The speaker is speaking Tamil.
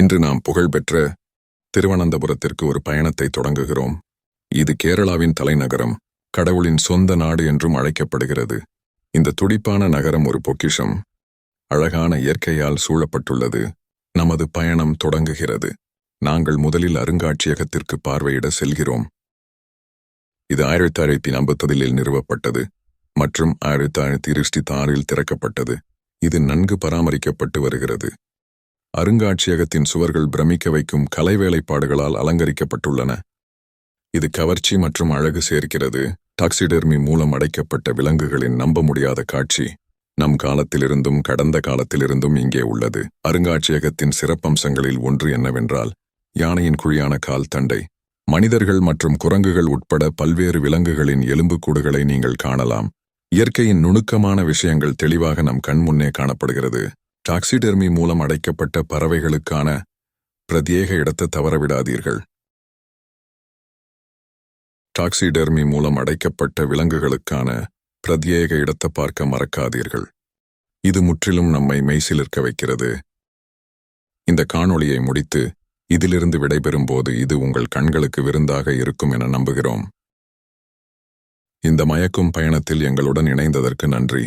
இன்று நாம் புகழ்பெற்ற திருவனந்தபுரத்திற்கு ஒரு பயணத்தை தொடங்குகிறோம். இது கேரளாவின் தலைநகரம் கடவுளின் சொந்த நாடு என்றும் அழைக்கப்படுகிறது. இந்த துடிப்பான நகரம் ஒரு பொக்கிஷம். அழகான இயற்கையால் சூழப்பட்டுள்ளது. நமது பயணம் தொடங்குகிறது. நாங்கள் முதலில் அருங்காட்சியகத்திற்கு பார்வையிட செல்கிறோம். இது ஆயிரத்தி தொள்ளாயிரத்தி ஐம்பத்ததிலில் நிறுவப்பட்டது மற்றும் ஆயிரத்தி தொள்ளாயிரத்தி இருபத்தி ஆறில் திறக்கப்பட்டது. இது நன்கு பராமரிக்கப்பட்டு வருகிறது. அருங்காட்சியகத்தின் சுவர்கள் பிரமிக்க வைக்கும் கலை வேலைப்பாடுகளால் அலங்கரிக்கப்பட்டுள்ளன. இது கவர்ச்சி மற்றும் அழகு சேர்க்கிறது. டாக்சிடெர்மி மூலம் அடைக்கப்பட்ட விலங்குகளின் நம்ப முடியாத காட்சி நம் காலத்திலிருந்தும் கடந்த காலத்திலிருந்தும் இங்கே உள்ளது. அருங்காட்சியகத்தின் சிறப்பம்சங்களில் ஒன்று என்னவென்றால் யானையின் குழியான கால் தண்டை. மனிதர்கள் மற்றும் குரங்குகள் உட்பட பல்வேறு விலங்குகளின் எலும்புக்கூடுகளை நீங்கள் காணலாம். இயற்கையின் நுணுக்கமான விஷயங்கள் தெளிவாக நம் கண்முன்னே காணப்படுகிறது. டாக்சிடெர்மி மூலம் அடைக்கப்பட்ட பறவைகளுக்கான பிரத்யேக இடத்தை தவறவிடாதீர்கள். டாக்ஸிடெர்மி மூலம் அடைக்கப்பட்ட விலங்குகளுக்கான பிரத்யேக இடத்தை பார்க்க மறக்காதீர்கள். இது முற்றிலும் நம்மை மெய்சிலிருக்க வைக்கிறது. இந்த காணொளியை முடித்து இதிலிருந்து விடைபெறும் போது இது உங்கள் கண்களுக்கு விருந்தாக இருக்கும் என நம்புகிறோம். இந்த மயக்கும் பயணத்தில் எங்களுடன் இணைந்ததற்கு நன்றி.